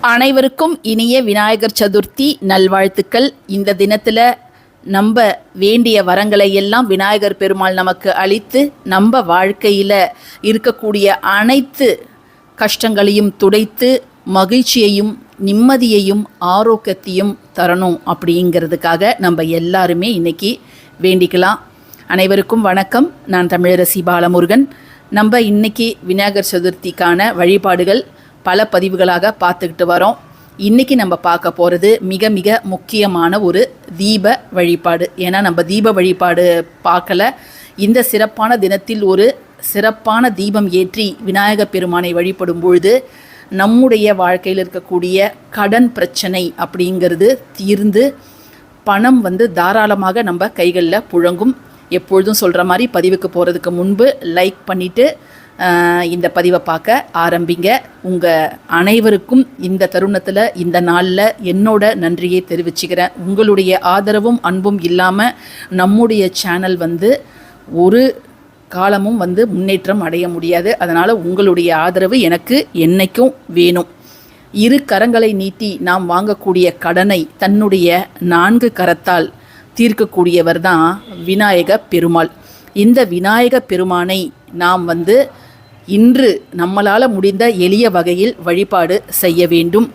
அனைவருக்கும் இனிய விநாயகர் சதுர்த்தி நல்வாழ்த்துக்கள். இந்த தினத்தில் நம்ம வேண்டிய வரங்களை எல்லாம் விநாயகர் பெருமாள் நமக்கு அளித்து நம்ம வாழ்க்கையில் இருக்கக்கூடிய அனைத்து கஷ்டங்களையும் துடைத்து மகிழ்ச்சியையும் நிம்மதியையும் ஆரோக்கியத்தையும் தரணும் அப்படிங்கிறதுக்காக நம்ம எல்லாருமே இன்னைக்கு வேண்டிக்கலாம். அனைவருக்கும் வணக்கம். நான் தமிழரசி பாலமுருகன். நம்ம இன்னைக்கு விநாயகர் சதுர்த்திக்கான வழிபாடுகள் பல பதிவுகளாக பார்த்துக்கிட்டு வரோம். இன்றைக்கி நம்ம பார்க்க போகிறது மிக மிக முக்கியமான ஒரு தீப வழிபாடு. ஏன்னா நம்ம தீப வழிபாடு பார்க்கல. இந்த சிறப்பான தினத்தில் ஒரு சிறப்பான தீபம் ஏற்றி விநாயகர் பெருமானை வழிபடும் பொழுது நம்முடைய வாழ்க்கையில் இருக்கக்கூடிய கடன் பிரச்சனை அப்படிங்கிறது தீர்ந்து பணம் வந்து தாராளமாக நம்ம கைகளில் புழங்கும். எப்பொழுதும் சொல்கிற மாதிரி பதிவுக்கு போகிறதுக்கு முன்பு லைக் பண்ணிவிட்டு இந்த பதிவை பார்க்க ஆரம்பிங்க. உங்கள் அனைவருக்கும் இந்த தருணத்தில் இந்த நாளில் என்னோட நன்றியை தெரிவிச்சுக்கிறேன். உங்களுடைய ஆதரவும் அன்பும் இல்லாமல் நம்முடைய சேனல் வந்து ஒரு காலமும் வந்து முன்னேற்றம் அடைய முடியாது. அதனால் உங்களுடைய ஆதரவு எனக்கு என்றைக்கும் வேணும். இரு கரங்களை நீட்டி நாம் வாங்கக்கூடிய கடனை தன்னுடைய நான்கு கரத்தால் தீர்க்கக்கூடியவர் தான் விநாயக பெருமாள். இந்த விநாயக பெருமானை நாம் வந்து இன்று நம்மளால் முடிந்த எளிய வகையில் வழிபாடு செய்ய வேண்டும்.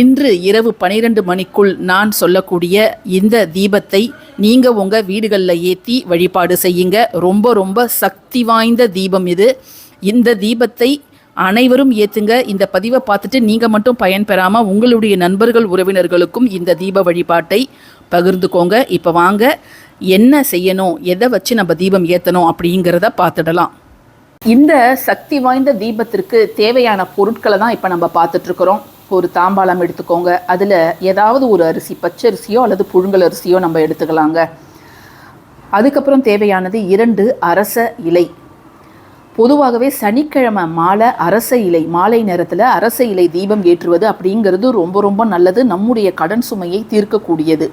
இன்று இரவு பனிரெண்டு மணிக்குள் நான் சொல்லக்கூடிய இந்த தீபத்தை நீங்கள் உங்கள் வீடுகளில் ஏற்றி வழிபாடு செய்யுங்க. ரொம்ப ரொம்ப சக்தி வாய்ந்த தீபம் இது. இந்த தீபத்தை அனைவரும் ஏற்றுங்க இந்த பதிவை பார்த்துட்டு நீங்கள் மட்டும் பயன்பெறாமல் உங்களுடைய நண்பர்கள் உறவினர்களுக்கும் இந்த தீப வழிபாட்டை பகிர்ந்துக்கோங்க. இப்போ வாங்க என்ன செய்யணும்? எதை வச்சு நம்ம தீபம் ஏற்றணும் அப்படிங்கிறத பார்த்துடலாம். இந்த சக்தி வாய்ந்த தீபத்திற்கு தேவையான பொருட்களை தான் இப்போ நம்ம பார்த்துட்ருக்குறோம். ஒரு தாம்பாளம் எடுத்துக்கோங்க. அதில் ஏதாவது ஒரு அரிசி பச்சரிசியோ அல்லது புழுங்கல் அரிசியோ நம்ம எடுத்துக்கலாங்க. அதுக்கப்புறம் தேவையானது இரண்டு அரச இலை. பொதுவாகவே சனிக்கிழமை மாலை அரச இலை மாலை நேரத்தில் அரச இலை தீபம் ஏற்றுவது அப்படிங்கிறது ரொம்ப ரொம்ப நல்லது. நம்முடைய கடன் சுமையை தீர்க்கக்கூடியது.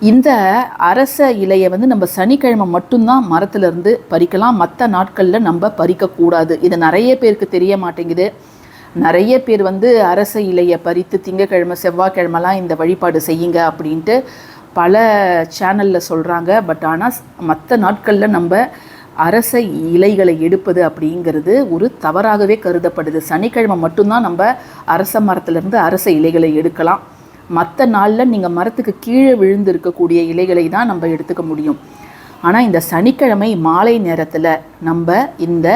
இந்த அரச இலையை வந்து நம்ம சனிக்கிழமை மட்டும்தான் மரத்துலேருந்து பறிக்கலாம். மற்ற நாட்களில் நம்ம பறிக்கக்கூடாது. இது நிறைய பேருக்கு தெரிய மாட்டேங்குது. நிறைய பேர் வந்து அரச இலையை பறித்து திங்கக்கிழமை செவ்வாய்க்கிழமெல்லாம் இந்த வழிபாடு செய்யுங்க அப்படின்ட்டு பல சேனலில் சொல்கிறாங்க பட் ஆனால் மற்ற நாட்களில் நம்ம அரச இலைகளை எடுப்பது அப்படிங்கிறது ஒரு தவறாகவே கருதப்படுது. சனிக்கிழமை மட்டும்தான் நம்ம அரச மரத்துலேருந்து அரச இலைகளை எடுக்கலாம். மற்ற நாளில் நீங்கள் மரத்துக்கு கீழே விழுந்து இருக்கக்கூடிய இலைகளை தான் நம்ம எடுத்துக்க முடியும். ஆனால் இந்த சனிக்கிழமை மாலை நேரத்தில் நம்ம இந்த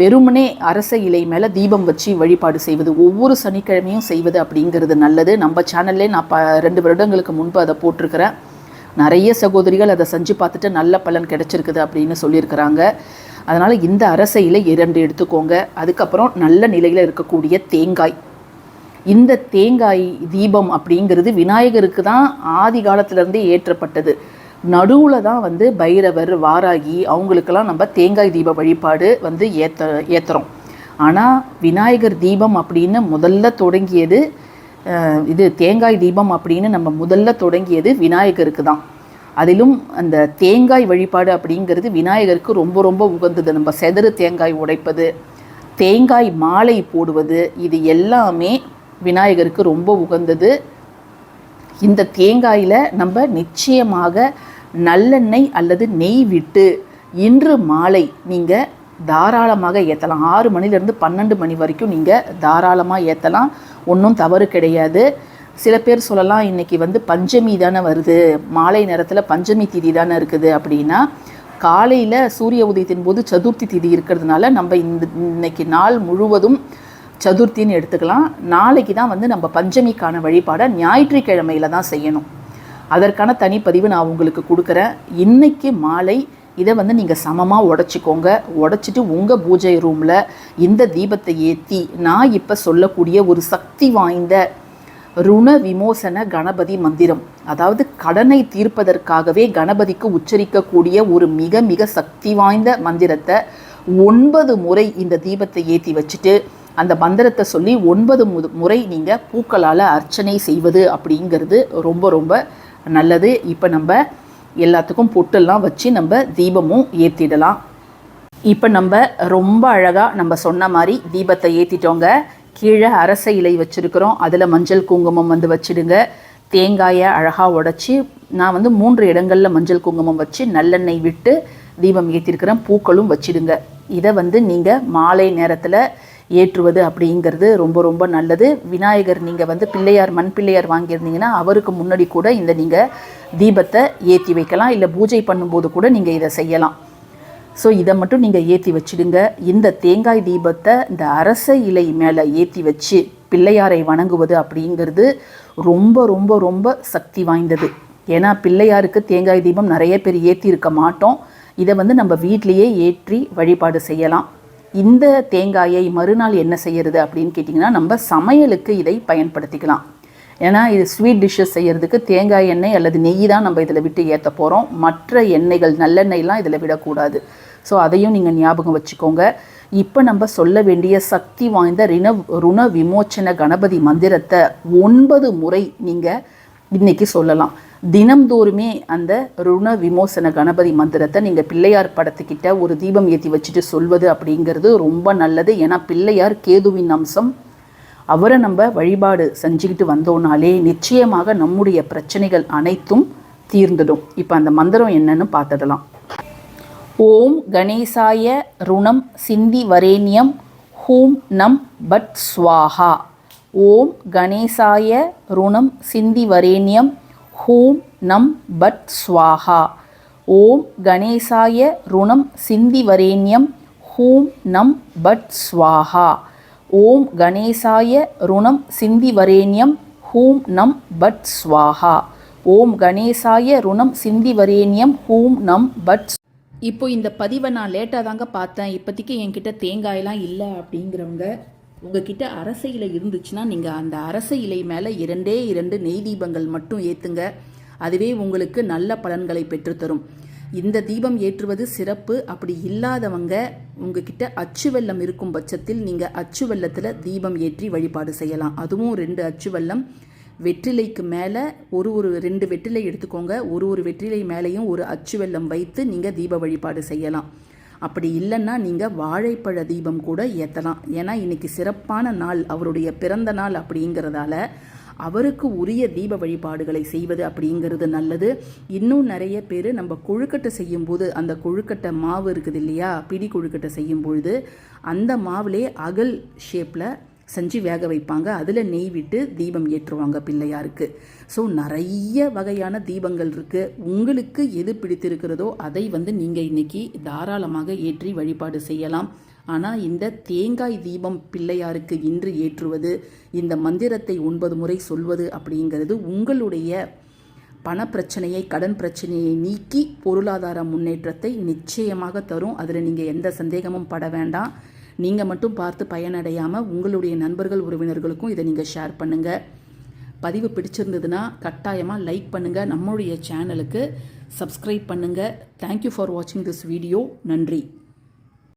வெறுமனே அரச இலை மேலே தீபம் வச்சு வழிபாடு செய்வது ஒவ்வொரு சனிக்கிழமையும் செய்வது அப்படிங்கிறது நல்லது. நம்ம சேனல்லே நான் ப ரெண்டு வருடங்களுக்கு முன்பு அதை போட்டிருக்கிறேன். நிறைய சகோதரிகள் அதை செஞ்சு பார்த்துட்டு நல்ல பலன் கிடைச்சிருக்குது அப்படின்னு சொல்லியிருக்கிறாங்க. அதனால் இந்த அரச இலை இரண்டு எடுத்துக்கோங்க. அதுக்கப்புறம் நல்ல நிலையில் இருக்கக்கூடிய தேங்காய். இந்த தேங்காய் தீபம் அப்படிங்கிறது விநாயகருக்கு தான் ஆதி காலத்திலேருந்தே ஏற்றப்பட்டது. நடுவில் தான் வந்து பைரவர் வாராகி அவங்களுக்கெல்லாம் நம்ம தேங்காய் தீப வழிபாடு வந்து ஏற்ற ஏற்றுறோம் ஆனால் விநாயகர் தீபம் அப்படின்னு முதல்ல தொடங்கியது இது தேங்காய் தீபம் அப்படின்னு நம்ம முதல்ல தொடங்கியது விநாயகருக்கு தான். அதிலும் அந்த தேங்காய் வழிபாடு அப்படிங்கிறது விநாயகருக்கு ரொம்ப ரொம்ப உகந்தது. நம்ம செதறு தேங்காய் உடைப்பது தேங்காய் மாலை போடுவது இது எல்லாமே விநாயகருக்கு ரொம்ப உகந்தது. இந்த தேங்காயில் நம்ம நிச்சயமாக நல்லெண்ணெய் அல்லது நெய் விட்டு இன்று மாலை நீங்கள் தாராளமாக ஏற்றலாம் ஆறு மணிலேருந்து பன்னெண்டு மணி வரைக்கும் நீங்கள் தாராளமாக ஏற்றலாம் ஒன்றும் தவறு கிடையாது. சில பேர் சொல்லலாம் இன்றைக்கி வந்து பஞ்சமி தானே வருது. மாலை நேரத்தில் பஞ்சமி திதி தானே இருக்குது. அப்படின்னா காலையில் சூரிய உதயத்தின் போது சதுர்த்தி திதி இருக்கிறதுனால நம்ம இந்த இன்னைக்கு நாள் முழுவதும் சதுர்த்தின்னு எடுத்துக்கலாம். நாளைக்கு தான் வந்து நம்ம பஞ்சமிக்கான வழிபாடை ஞாயிற்றுக்கிழமையில் தான் செய்யணும். அதற்கான தனிப்பதிவு நான் உங்களுக்கு கொடுக்குறேன். இன்றைக்கி மாலை இதை வந்து நீங்கள் சமமாக உடச்சிக்கோங்க. உடச்சிட்டு உங்கள் பூஜை ரூமில் இந்த தீபத்தை ஏற்றி நான் இப்போ சொல்லக்கூடிய ஒரு சக்தி வாய்ந்த ருண விமோசன கணபதி மந்திரம் அதாவது கடனை தீர்ப்பதற்காகவே கணபதிக்கு உச்சரிக்கக்கூடிய ஒரு மிக மிக சக்தி வாய்ந்த மந்திரத்தை ஒன்பது முறை இந்த தீபத்தை ஏற்றி வச்சுட்டு அந்த மந்திரத்தை சொல்லி ஒன்பது முறை நீங்கள் பூக்களால் அர்ச்சனை செய்வது அப்படிங்கிறது ரொம்ப ரொம்ப நல்லது. இப்போ நம்ம எல்லாத்துக்கும் பொட்டெல்லாம் வச்சு நம்ம தீபமும் ஏற்றிடலாம் இப்போ நம்ம ரொம்ப அழகாக நம்ம சொன்ன மாதிரி தீபத்தை ஏற்றிட்டோங்க கீழே அரச இலை வச்சுருக்கிறோம். அதில் மஞ்சள் குங்குமம் வந்து வச்சிடுங்க. தேங்காயை அழகாக உடைச்சி நான் வந்து மூன்று இடங்களில் மஞ்சள் குங்குமம் வச்சு நல்லெண்ணெய் விட்டு தீபம் ஏற்றிருக்கிறேன் பூக்களும் வச்சிடுங்க. இதை வந்து நீங்கள் மாலை நேரத்தில் ஏற்றுவது அப்படிங்கிறது ரொம்ப ரொம்ப நல்லது. விநாயகர் நீங்கள் வந்து பிள்ளையார் மண் பிள்ளையார் வாங்கியிருந்தீங்கன்னா அவருக்கு முன்னாடி கூட இந்த நீங்கள் தீபத்தை ஏற்றி வைக்கலாம். இல்லை பூஜை பண்ணும்போது கூட நீங்கள் இதை செய்யலாம். ஸோ இதை மட்டும் நீங்கள் ஏற்றி வச்சிடுங்க. இந்த தேங்காய் தீபத்தை இந்த அரச இலை மேலே ஏற்றி வச்சு பிள்ளையாரை வணங்குவது அப்படிங்கிறது ரொம்ப ரொம்ப ரொம்ப சக்தி வாய்ந்தது. ஏன்னா பிள்ளையாருக்கு தேங்காய் தீபம் நிறைய பேர் ஏற்றி இருக்க மாட்டோம். இதை வந்து நம்ம வீட்லேயே ஏற்றி வழிபாடு செய்யலாம். இந்த தேங்காயை மறுநாள் என்ன செய்யறது அப்படின்னு கேட்டிங்கன்னா நம்ம சமையலுக்கு இதை பயன்படுத்திக்கலாம். ஏன்னா இது ஸ்வீட் டிஷ்ஷஸ் செய்யறதுக்கு தேங்காய் எண்ணெய் அல்லது நெய் தான் நம்ம இதில் விட்டு ஏற்ற போகிறோம் மற்ற எண்ணெய்கள் நல்லெண்ணெய்லாம் இதில் விடக்கூடாது. ஸோ அதையும் நீங்கள் ஞாபகம் வச்சுக்கோங்க. இப்போ நம்ம சொல்ல வேண்டிய சக்தி வாய்ந்த ரிண ருண விமோச்சன கணபதி மந்திரத்தை ஒன்பது முறை நீங்கள் இன்னைக்கு சொல்லலாம். தினம்தோறுமே அந்த ருண விமோசன கணபதி மந்திரத்தை நீங்கள் பிள்ளையார் படத்துக்கிட்ட ஒரு தீபம் ஏற்றி வச்சுட்டு சொல்வது அப்படிங்கிறது ரொம்ப நல்லது. ஏன்னா பிள்ளையார் கேதுவின் அம்சம். அவரை நம்ம வழிபாடு செஞ்சுக்கிட்டு வந்தோம்னாலே நிச்சயமாக நம்முடைய பிரச்சனைகள் அனைத்தும் தீர்ந்துடும். இப்போ அந்த மந்திரம் என்னன்னு பார்த்துடலாம். ஓம் கணேசாய ருணம் சிந்தி வரேண்யம் ஹூம் நம் பட் ஸ்வாஹா. ஓம் கணேசாய ருணம் சிந்தி வரேண்யம் ஹூம் நம் பட் ஸ்வாஹா. ஓம் கணேசாய ருணம் சிந்தி வரேண்யம் ஹூம் நம் பட் ஸ்வாஹா. ஓம் கணேசாய ருணம் சிந்தி வரேண்யம் ஹூம் நம் பட் ஸ்வாஹா. ஓம் கணேசாய ருணம் சிந்தி வரேண்யம் ஹூம் நம் பட் இப்போ இந்த பதிவை நான் லேட்டாக தாங்க பார்த்தேன். இப்போதைக்கு என்கிட்ட தேங்காயெலாம் இல்லை அப்படிங்கிறவங்க உங்ககிட்ட அரச இலை இருந்துச்சுன்னா நீங்கள் அந்த அரச இலை மேலே இரண்டே இரண்டு நெய் தீபங்கள் மட்டும் ஏற்றுங்க அதுவே உங்களுக்கு நல்ல பலன்களை பெற்றுத்தரும். இந்த தீபம் ஏற்றுவது சிறப்பு. அப்படி இல்லாதவங்க உங்ககிட்ட அச்சு வெள்ளம் இருக்கும் பட்சத்தில் நீங்கள் அச்சு வெள்ளத்தில் தீபம் ஏற்றி வழிபாடு செய்யலாம். அதுவும் ரெண்டு அச்சு வெள்ளம். வெற்றிலைக்கு மேலே ஒரு ஒரு ரெண்டு வெற்றிலை எடுத்துக்கோங்க. ஒரு ஒரு வெற்றிலை மேலேயும் ஒரு அச்சு வெல்லம் வைத்து நீங்கள் தீப வழிபாடு செய்யலாம். அப்படி இல்லைன்னா நீங்கள் வாழைப்பழ தீபம் கூட ஏற்றலாம் ஏன்னா இன்னைக்கு சிறப்பான நாள் அவருடைய பிறந்த நாள் அப்படிங்கிறதால அவருக்கு உரிய தீப வழிபாடுகளை செய்வது அப்படிங்கிறது நல்லது. இன்னும் நிறைய பேர் நம்ம கொழுக்கட்டை செய்யும்போது அந்த கொழுக்கட்டை மாவு இருக்குது இல்லையா? பிடி கொழுக்கட்டை செய்யும் பொழுது அந்த மாவுலே அகல் ஷேப்பில் செஞ்சு வேக வைப்பாங்க. அதில் நெய் விட்டு தீபம் ஏற்றுவாங்க பிள்ளையாருக்கு. ஸோ நிறைய வகையான தீபங்கள் இருக்குது உங்களுக்கு எது பிடித்திருக்கிறதோ அதை வந்து நீங்கள் இன்னைக்கு தாராளமாக ஏற்றி வழிபாடு செய்யலாம். ஆனால் இந்த தேங்காய் தீபம் பிள்ளையாருக்கு இன்று ஏற்றுவது இந்த மந்திரத்தை ஒன்பது முறை சொல்வது அப்படிங்கிறது உங்களுடைய பணப்பிரச்சனையை கடன் பிரச்சனையை நீக்கி பொருளாதார முன்னேற்றத்தை நிச்சயமாக தரும். அதில் நீங்கள் எந்த சந்தேகமும் பட வேண்டாம். நீங்கள் மட்டும் பார்த்து பயனடையாமல் உங்களுடைய நண்பர்கள் உறவினர்களுக்கும் இதை நீங்கள் ஷேர் பண்ணுங்கள் பதிவு பிடிச்சிருந்ததுன்னா கட்டாயமாக லைக் பண்ணுங்கள் நம்மளுடைய சேனலுக்கு சப்ஸ்கிரைப் பண்ணுங்கள் தேங்க்யூ ஃபார் வாட்சிங் திஸ் வீடியோ நன்றி.